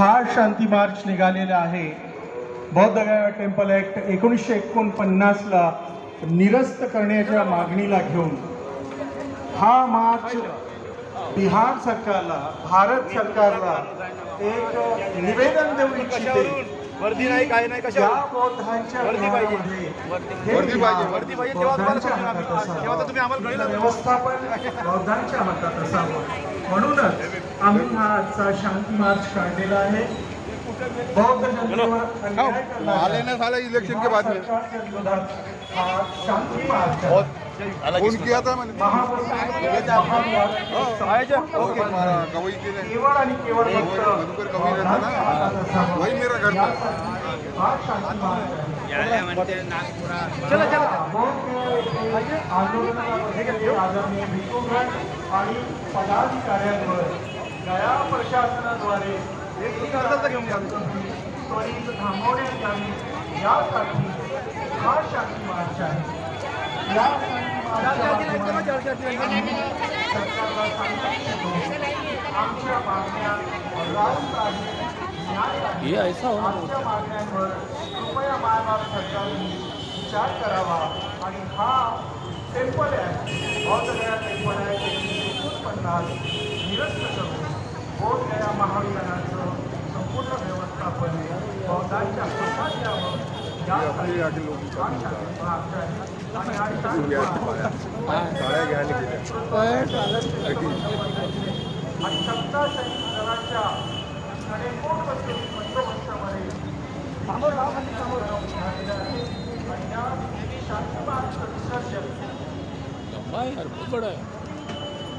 हा शांती मार्च निघालेला आहे. बौद्ध गया टेम्पल ॲक्ट एकोणीसशे एकोणपन्नासला निरस्त करण्याच्या मागणीला घेऊन हा मार्च बिहार सरकारला भारत सरकारला एक निवेदन देऊ इच्छिते. वर्दी नाही काय नाही बौद्धांच्या वर्दी पाहिजे. हे वर्दी पाहिजे वर्दी पाहिजे तेव्हा तुम्हाला. तेव्हा तर तुम्ही आम्हाला गणित व्यवस्थापन बौद्धांच्या हातात असावं. म्हणूनच आम्ही हा आजचा शांती मार्च काढलेला आहे. बौद्ध जनतेवर इलेक्शन के बाद में हा शांती मार्च. फोन किया था मैंने के ने केवळ आणि केवळ मधुकर गवई चला चला आणि पदाधिकाऱ्यांवर गया प्रशासनाद्वारे त्वरित थांबवण्यात यावी यासाठी हा शांती मार्च आहे या सरकारला सांगू इच्छितो, आमच्या मागण्या राजकारण आहेत न्याय आहे आमच्या मागण्यांवर कृपया महाराज सरकारने विचार करावा। आणि हा टेम्पल आहे. बौद्ध गया टेम्पल आहे. एकोणीसशे एकोणपन्नास निरस्त करून बौद्ध गया महाविद्यालयाचं संपूर्ण व्यवस्थापन बौद्धांच्या हातात यावं अपने आगे लोग हा शांती मार्च आहे. आणि हा शांती मार्च साड्या घ्यायला गेल्या. आणि सत्ता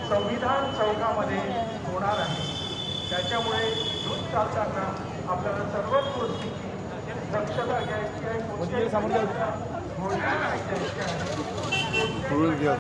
संविधान चौकामध्ये होणार आहे. त्याच्यामुळे दूध चालताना आपल्याला सर्वच गोष्टीची दक्षता घ्यायची आहे. घोषणा नाही द्यायची आहे.